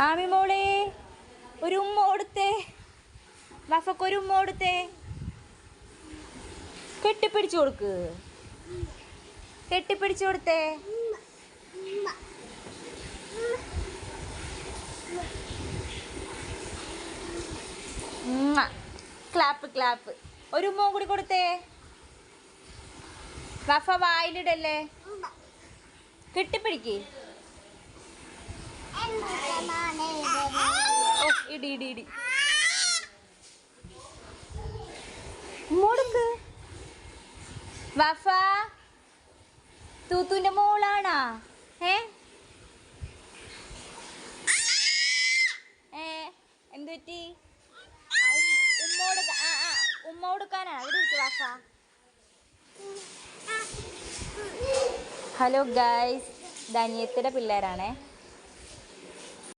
ആമി മോളെ ഒരു ഉമ്മ കൊടുത്തേ. വഫക്ക് ഒരു ഉമ്മ കൊടുത്തേ. കെട്ടിപ്പിടിച്ചു കൊടുക്ക്. കെട്ടിപ്പിടിച്ചു കൊടുത്തേ. Clap clap. ഒരു ഉമ്മ കൂടി കൊടുത്തേ. വഫ വായിലിടല്ലേ. കെട്ടിപ്പിടിക്ക്. ഇടി ഇടി ഇടി മുടുക്ക് വഫ തൂത്തുന്റെ മോളാണാ? ഏ? ഏ എന്ത് പറ്റി? ഉമ്മോട് ഉമ്മ കൊടുക്ക ആ ആ ഉമ്മ കൊടുക്കാനാണ് അവിടെ ഇരിക്കും വഫ. ഹലോ ഗായ്സ് ധനിയത്തിയുടെ പിള്ളേരാണേ.